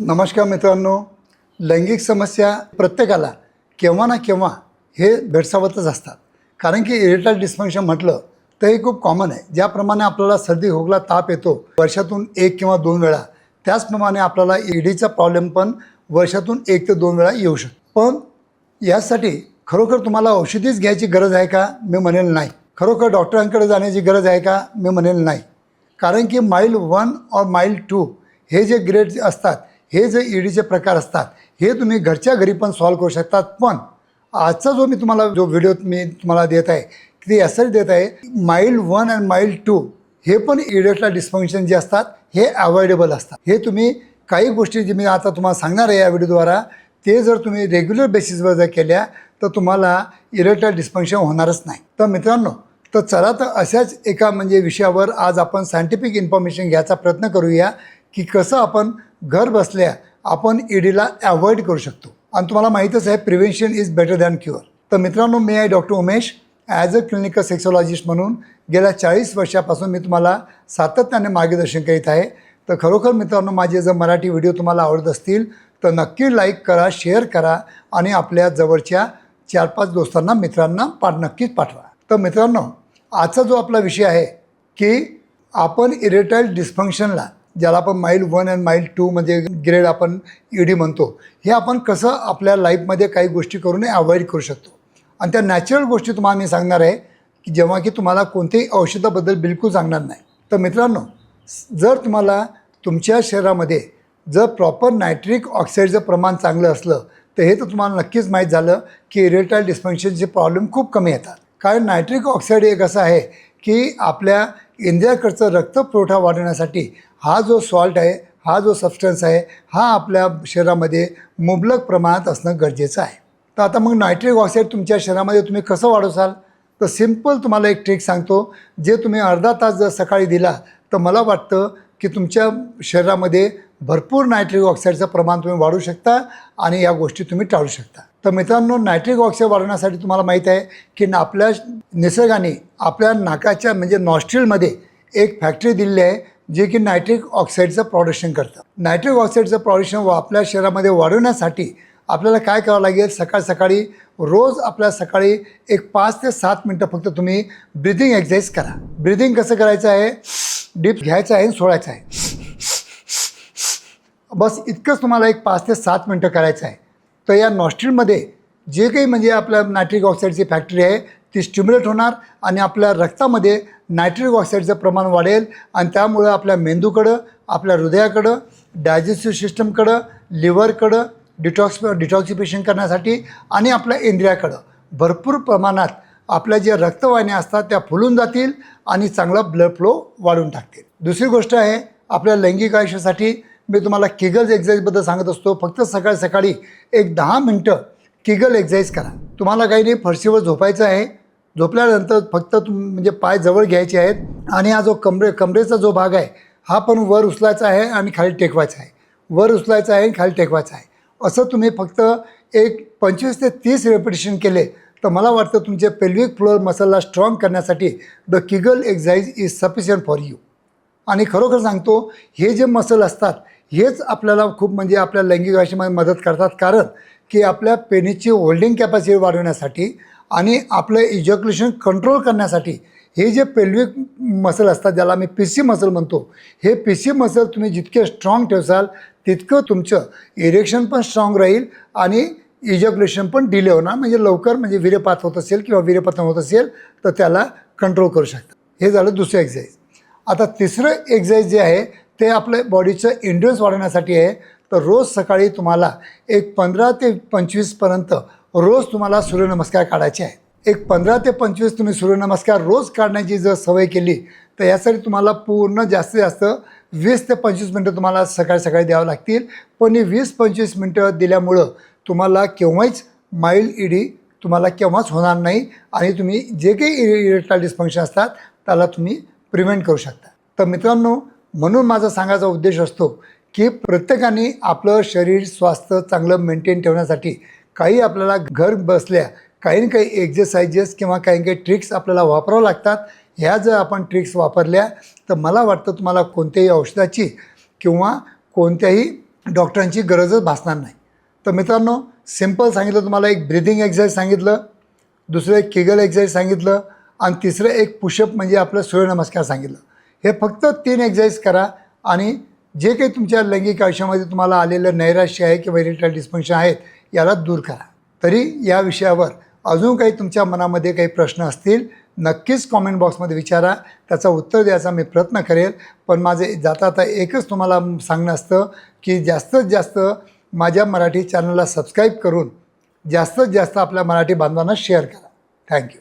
नमस्कार मित्रांनो. लैंगिक समस्या प्रत्येकाला केव्हा ना केव्हा हे भेडसावतच असतात. कारण की इरेटल डिस्फंक्शन म्हटलं तर हे खूप कॉमन आहे. ज्याप्रमाणे आपल्याला सर्दी खोकला ताप येतो वर्षातून एक किंवा दोन वेळा त्याचप्रमाणे आपल्याला ईडीचा प्रॉब्लेम पण वर्षातून एक ते दोन वेळा येऊ शकतो. पण यासाठी खरोखर तुम्हाला औषधीच घ्यायची गरज आहे का? मी म्हणेल नाही. खरोखर डॉक्टरांकडे जाण्याची गरज आहे का? मी म्हणेल नाही. कारण की माईल वन और माईल टू हे जे ग्रेड असतात हे जे ईडीचे प्रकार असतात हे तुम्ही घरच्या घरी पण सॉल्व करू शकतात. पण आजचा जो मी तुम्हाला जो व्हिडिओ मी तुम्हाला देत आहे ते यासाठी देत आहे mild one and mild two हे पण इडियटला डिस्फंक्शन जे असतात हे अवॉइडेबल असतात. हे तुम्ही काही गोष्टी जे मी आता तुम्हाला सांगणार आहे या व्हिडिओद्वारा ते जर तुम्ही रेग्युलर बेसिसवर जर केल्या तर तुम्हाला इरेक्टाईल डिस्फंक्शन होणारच नाही. तर मित्रांनो तर चला तर अशाच एका म्हणजे विषयावर आज आपण सायंटिफिक इन्फॉर्मेशन घ्यायचा प्रयत्न करूया की कसं आपण घर बसल्या आपण ईडीला अवॉइड करू शकतो. आणि तुम्हाला माहीतच आहे prevention is better than cure तर मित्रांनो मी आहे doctor Umesh. As a clinical sexologist म्हणून गेल्या चाळीस वर्षापासून मी तुम्हाला सातत्याने मार्गदर्शन करीत आहे. तर खरोखर मित्रांनो माझे जर मराठी व्हिडिओ तुम्हाला आवडत असतील तर नक्की लाईक करा शेअर करा आणि आपल्या जवळच्या चार पाच दोस्तांना मित्रांना पा नक्कीच पाठवा. तर मित्रांनो आजचा जो आपला विषय आहे की आपण इरेटाईल डिस्फंक्शनला ज्याला आपण mild one and mild two म्हणजे ग्रेड आपण ईडी म्हणतो हे आपण कसं आपल्या लाईफमध्ये काही गोष्टी करून अवॉइड करू शकतो. आणि त्या नॅचरल गोष्टी तुम्हाला मी सांगणार आहे की जेव्हा की तुम्हाला कोणत्याही औषधाबद्दल बिलकुल सांगणार नाही. तर मित्रांनो जर तुम्हाला तुमच्या शरीरामध्ये जर प्रॉपर नायट्रिक ऑक्साईडचं प्रमाण चांगलं असलं तर हे तर तुम्हाला नक्कीच माहीत झालं की इरेटाईल डिस्फंक्शनचे प्रॉब्लेम खूप कमी येतात. कारण नायट्रिक ऑक्साईड एक असं आहे की आपल्या इंद्रियाकडचं रक्तपुरवठा वाढवण्यासाठी हा जो सॉल्ट आहे हा जो सबस्टन्स आहे हा आपल्या शरीरामध्ये मुबलक प्रमाणात असणं गरजेचं आहे. तर आता मग नायट्रिक ऑक्साईड तुमच्या शरीरामध्ये तुम्ही कसं वाढवसाल? तर सिंपल तुम्हाला एक ट्रिक सांगतो. जे तुम्ही अर्धा तास जर सकाळी दिला तर मला वाटतं की तुमच्या शरीरामध्ये भरपूर नायट्रिक ऑक्साईडचं प्रमाण तुम्ही वाढवू शकता आणि या गोष्टी तुम्ही टाळू शकता. तर मित्रांनो नायट्रिक ऑक्साईड वाढवण्यासाठी तुम्हाला माहीत आहे की आपल्या निसर्गाने आपल्या नाकाच्या म्हणजे नॉस्ट्रीलमध्ये एक फॅक्टरी दिलेली आहे जे की नायट्रिक ऑक्साईडचं प्रोडक्शन करतं. नायट्रिक ऑक्साईडचं प्रोडक्शन व आपल्या शरीरामध्ये वाढवण्यासाठी आपल्याला काय करावं लागेल? सकाळ सकाळी रोज आपल्या सकाळी एक पाच ते सात मिनटं फक्त तुम्ही ब्रिदिंग एक्सरसाइज करा. ब्रिदिंग कसं करायचं आहे? डीप घ्यायचं आहे आणि सोडायचं आहे. बस इतकंच तुम्हाला एक पाच ते सात मिनटं करायचं आहे. तर या नॉस्ट्रीमध्ये जे काही म्हणजे आपल्या नायट्रिक ऑक्साईडची फॅक्टरी आहे ती स्टिम्युलेट होणार आणि आपल्या रक्तामध्ये नायट्रिक ऑक्साईडचं प्रमाण वाढेल आणि त्यामुळं आपल्या मेंदूकडं आपल्या हृदयाकडं डायजेस्टिव्ह सिस्टमकडं लिव्हरकडं डिटॉक्स डिटॉक्सिफिकेशन करण्यासाठी आणि आपल्या इंद्रियाकडं भरपूर प्रमाणात आपल्या ज्या रक्तवाहिन्या असतात त्या फुलून जातील आणि चांगला ब्लड फ्लो वाढून टाकतील. दुसरी गोष्ट आहे आपल्या लैंगिक आयुष्यासाठी मी तुम्हाला किगल्स एक्झरसाईजबद्दल सांगत असतो. फक्त सकाळी सकाळी एक दहा मिनटं किगल एक्झरसाईज करा. तुम्हाला काही नाही फरशीवर झोपायचं आहे. झोपल्यानंतर फक्त तुम म्हणजे पाय जवळ घ्यायचे आहेत आणि हा जो कमरे कमरेचा जो भाग आहे हा पण वर उचलायचा आहे आणि खाली टेकवायचा आहे. वर उचलायचा आहे आणि खाली टेकवायचा आहे. असं तुम्ही फक्त एक पंचवीस ते तीस रेपिटेशन केले तर मला वाटतं तुमच्या पेल्विक फ्लोअर मसलला स्ट्रॉंग करण्यासाठी the kegel exercise is sufficient for you आणि खरोखर सांगतो हे जे मसल असतात हेच आपल्याला खूप म्हणजे आपल्या लैंगिक आयुष्यामध्ये मदत करतात. कारण की आपल्या पेनीची होल्डिंग कॅपॅसिटी वाढवण्यासाठी आणि आपलं इजॅक्युलेशन कंट्रोल करण्यासाठी हे जे पेल्विक मसल असतात ज्याला मी पी सी मसल म्हणतो हे पी सी मसल तुम्ही जितके स्ट्रॉंग ठेवसाल तितकं तुमचं इरेक्शन पण स्ट्रॉंग राहील आणि इजॅक्युलेशन पण डिले होणार. म्हणजे लवकर म्हणजे वीर्यपात होत असेल किंवा वीर्यपतन होत असेल तर त्याला कंट्रोल करू शकतात हे झालं दुसरं एक्झरसाईज आता तिसरं एक्झरसाईज जे आहे ते आपलं बॉडीचं इंड्युरन्स वाढवण्यासाठी आहे. तर रोज सकाळी तुम्हाला एक पंधरा ते पंचवीसपर्यंत रोज तुम्हाला सूर्यनमस्कार काढायचे आहे एक पंधरा ते पंचवीस तुम्ही सूर्यनमस्कार रोज काढण्याची जर सवय केली तर यासाठी तुम्हाला पूर्ण जास्तीत जास्त वीस ते पंचवीस मिनटं तुम्हाला सकाळी सकाळी द्यावं लागतील. पण ही वीस पंचवीस मिनटं दिल्यामुळं तुम्हाला केव्हाच माईल ईडी तुम्हाला केव्हाच होणार नाही. आणि तुम्ही जे काही इरेक्टाईल डिस्फंक्शन असतात त्याला तुम्ही प्रिव्हेंट करू शकता. तर मित्रांनो म्हणून माझा सांगायचा उद्देश असतो की प्रत्येकाने आपलं शरीर स्वास्थ्य चांगलं मेंटेन ठेवण्यासाठी काही आपल्याला घर बसल्या काही ना काही एक्झरसाइजेस किंवा काही काही ट्रिक्स आपल्याला वापरावं लागतात. ह्या जर आपण ट्रिक्स वापरल्या तर मला वाटतं तुम्हाला कोणत्याही औषधाची किंवा कोणत्याही डॉक्टरांची गरजच भासणार नाही. तर मित्रांनो सिंपल सांगितलं तुम्हाला एक ब्रिदिंग एक्झरसाईज सांगितलं दुसरं एक केगल एक्झरसाईज सांगितलं आणि तिसरं एक पुशअप म्हणजे आपलं सूर्यनमस्कार सांगितलं. हे फक्त तीन एक्झरसाईज करा आणि जे काही तुमच्या लैंगिक आयुष्यामध्ये तुम्हाला आलेलं नैराश्य आहे किंवा इरिटल डिस्फंक्शन आहेत याला दूर करा. तरी या विषयावर अजून काही तुमच्या मनामध्ये काही प्रश्न असतील नक्कीच कॉमेंट बॉक्समध्ये विचारा. त्याचं उत्तर द्यायचा मी प्रयत्न करेल. पण माझे जाता आता एकच तुम्हाला सांगणं असतं की जास्तीत जास्त माझ्या मराठी चॅनलला सबस्क्राईब करून जास्तीत जास्त आपल्या मराठी बांधवांना शेअर करा. थँक्यू